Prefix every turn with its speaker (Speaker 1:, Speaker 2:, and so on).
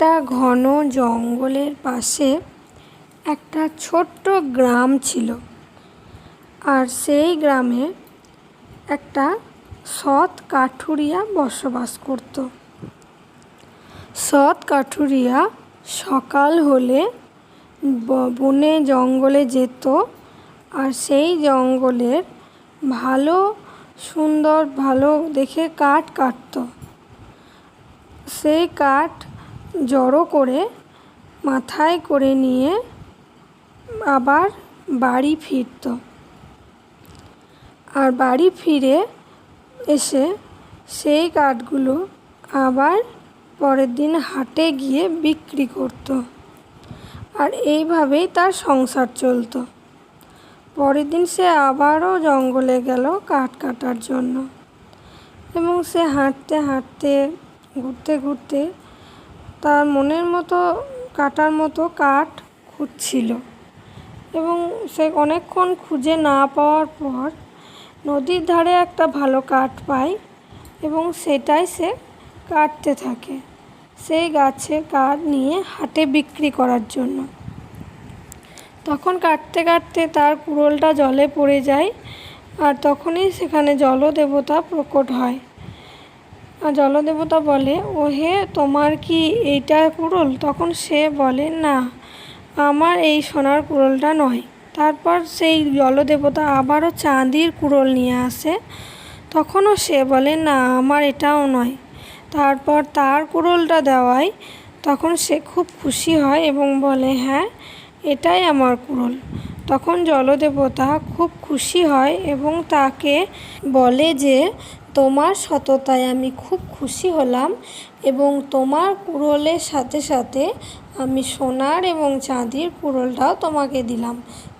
Speaker 1: একটা ঘন জঙ্গলের পাশে একটা ছোট্ট গ্রাম ছিল। আর সেই গ্রামে একটা সৎ কাঠুরিয়া বসবাস করত। সৎ কাঠুরিয়া সকাল হলে বনে জঙ্গলে যেত আর সেই জঙ্গলের ভালো সুন্দর ভালো দেখে কাঠ কাটতো। সেই কাঠ জড়ো করে মাথায় করে নিয়ে আবার বাড়ি ফিরত। আর বাড়ি ফিরে এসে সেই কাঠগুলো আবার পরের দিন হাটে গিয়ে বিক্রি করতো। আর এইভাবেই তার সংসার চলতো। পরের দিন সে আবারও জঙ্গলে গেল কাঠ কাটার জন্য। এবং সে হাঁটতে হাঁটতে, ঘুরতে ঘুরতে তার মনের মতো, কাটার মতো কাঠ খুঁজছিল। এবং সে অনেকক্ষণ খুঁজে না পাওয়ার পর নদীর ধারে একটা ভালো কাঠ পায় এবং সেটাই সে কাটতে থাকে। সেই গাছে কাঠ নিয়ে হাটে বিক্রি করার জন্য। তখন কাটতে কাটতে তার কুড়োলটা জলে পড়ে যায় আর তখনই সেখানে জলদেবতা প্রকট হয়। জলদেবতা বলে ও হে তোমার কি এইটা কুড়োল? তখন সে বলে, না, আমার এই সোনার কুড়োলটা নয়। তারপর সেই জলদেবতা আবারও চাঁদির কুড়োল নিয়ে আসে। তখনও সে বলে, না, আমার এটাও নয়। তারপর তার কুড়োলটা দেওয়ায় তখন সে খুব খুশি হয় এবং বলে হ্যাঁ এটাই আমার কুড়োল। তখন জলদেবতা খুব খুশি হয় এবং তাকে বলে যে তোমার সততায় আমি খুব খুশি হলাম এবং তোমার কুড়োলের সাথে সাথে আমি সোনার এবং চাঁদির কুড়োলটাও তোমাকে দিলাম।